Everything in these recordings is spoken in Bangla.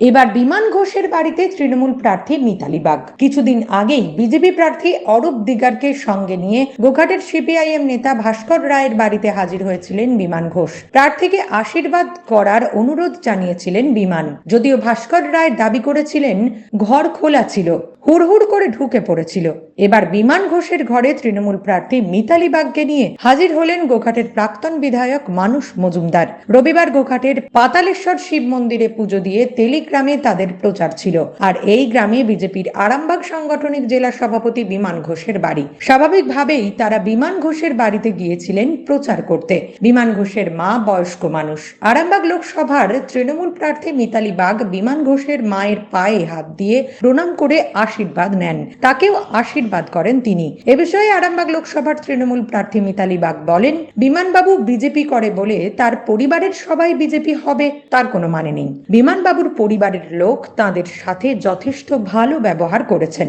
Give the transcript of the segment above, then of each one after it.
এবার বিমান ঘোষের বাড়িতে তৃণমূল প্রার্থী মিতালি বাগ। কিছুদিন আগেই বিজেপি প্রার্থী অরূপ দিগারকে সঙ্গে নিয়ে গোঘাটের সিপিআইএম নেতা ভাস্কর রায়ের বাড়িতে হাজির হয়েছিলেন বিমান ঘোষ। প্রার্থীকে আশীর্বাদ করার অনুরোধ জানিয়েছিলেন বিমান। যদিও ভাস্কর রায় দাবি করেছিলেন, ঘর খোলা ছিল, হুড়হুড় করে ঢুকে পড়েছিল। এবার বিমান ঘোষের ঘরে তৃণমূল প্রার্থী মিতালি বাগকে নিয়ে হাজির হলেন গোঘাটের প্রাক্তন বিধায়ক মানুষ মজুমদার। রবিবার গোঘাটের পাতালেশ্বর শিব মন্দিরে পুজো দিয়ে তেলিগ্রামে তাদের প্রচার ছিল। আর এই গ্রামে বিজেপির আরামবাগ সাংগঠনিক জেলা সভাপতি বিমান ঘোষের বাড়ি। স্বাভাবিকভাবেই তারা বিমান ঘোষের বাড়িতে গিয়েছিলেন প্রচার করতে। বিমান ঘোষের মা বয়স্ক মানুষ। আরামবাগ লোকসভার তৃণমূল প্রার্থী মিতালি বাগ বিমান ঘোষের মায়ের পায়ে হাত দিয়ে প্রণাম করে আশীর্বাদ নেন। তাকেও আশীর্বাদ করেন তিনি। এ বিষয়ে আরামবাগ লোকসভার তৃণমূল প্রার্থী মিতালি বাগ বলেন, বিমানবাবু বিজেপি করে বলে তার পরিবারের সবাই বিজেপি হবে, তার কোনো মানে নেই। বিমানবাবুর পরিবারের লোক তাদের সাথে যথেষ্ট ভালো ব্যবহার করেছেন।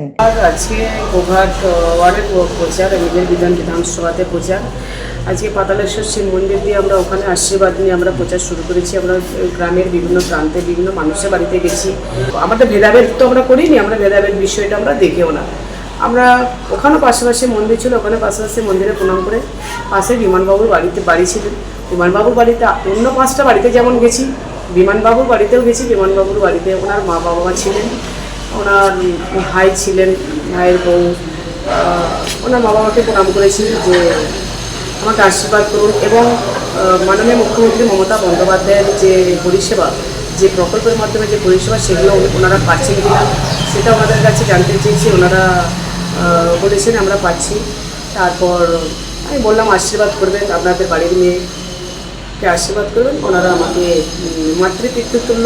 আজকে বিধানসভাতে প্রচার। আজকে পাতালেশ্বর শিব মন্দির দিয়ে আমরা ওখানে আশীর্বাদ নিয়ে আমরা প্রচার শুরু করেছি। আমরা গ্রামের বিভিন্ন প্রান্তে বিভিন্ন মানুষের বাড়িতে গেছি। আমাদের ভেদাভেদ তো আমরা করিনি, আমরা ভেদাভেদ বিষয়টা আমরা দেখেও না। আমরা ওখানেও পাশাপাশি মন্দির ছিল, ওখানে পাশাপাশি মন্দিরে প্রণাম করে পাশে বিমানবাবুর বাড়িতে, বাড়ি ছিলেন বিমানবাবুর বাড়িতে অন্য পাঁচটা বাড়িতে যেমন গেছি, বিমানবাবুর বাড়িতেও গেছি, বিমানবাবুর বাড়িতে ওনার মা বাবা ছিলেন, ওনার ভাই ছিলেন, ভাইয়ের বউ ওনার মা বাবাকে প্রণাম করেছি যে আমাকে আশীর্বাদ করুন এবং মাননীয় মুখ্যমন্ত্রী মমতা বন্দ্যোপাধ্যায়ের যে পরিষেবা, যে প্রকল্পের মাধ্যমে যে পরিষেবা, সেগুলো ওনারা পাচ্ছেন কিনা, সেটা ওনাদের কাছে জানতে চেয়েছি, ওনারা বলেছেন, আমরা পাচ্ছি। তারপর আমি বললাম, আশীর্বাদ করবেন আপনাদের বাড়ির মেয়েকে আশীর্বাদ করবেন। ওনারা আমাকে মাতৃপিতৃতুল্য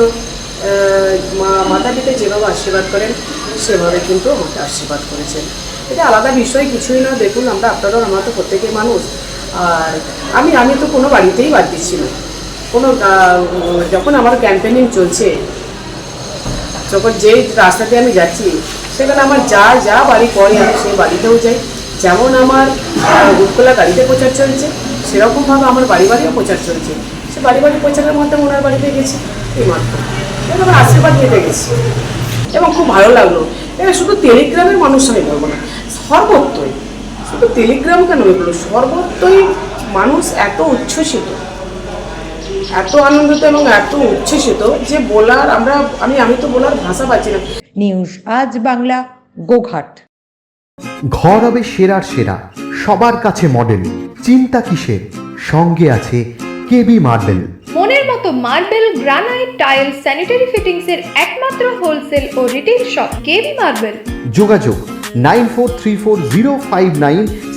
মা মাতা পিতা যেভাবে আশীর্বাদ করেন, সেভাবে কিন্তু আমাকে আশীর্বাদ করেছেন। এটা আলাদা বিষয়, কিছুই না। দেখুন, আমরা আপনারাও, আমরা তো প্রত্যেকের মানুষ। আর আমি আমি তো কোনো বাড়িতেই বাদ দিচ্ছি না। কোনো যখন আমার ক্যাম্পেনিং চলছে, যখন যেই রাস্তা দিয়ে আমি যাচ্ছি সেখানে আমার যা যা বাড়ি পড়ে আমি সেই বাড়িতেও যাই। যেমন আমার উৎকলা গাড়িতে প্রচার চলছে, সেরকমভাবে আমার বাড়ি বাড়িও প্রচার চলছে। সে বাড়ি বাড়ি প্রচারের মধ্যে ওনার বাড়িতে গেছি, এই মাত্র আমার আশীর্বাদ নিতে গেছি। এবং খুব ভালো লাগল। এটা শুধু টেলিগ্রামের মানুষ আমি বলব না, সর্বত্রই। শুধু টেলিগ্রাম কেন এগুলো? সর্বত্রই মানুষ এত উচ্ছ্বসিত। এত আনন্দিত এবং এত উচ্ছ্বসিত যে বলার আমরা আমি আমি তো বলার ভাষা পাচ্ছি না। নিউজ আজ বাংলা গোঘাট। ঘর হবে সেরার সেরা সবার কাছে মডেল চিন্তা কিসের? সঙ্গে আছে কেবি মার্বেল। মনের মতো marble granite tile sanitary fittings এর একমাত্র হোলসেল ও রিটেল শপ কেবি মার্বেল। যোগাযোগ nine four three four zero five nine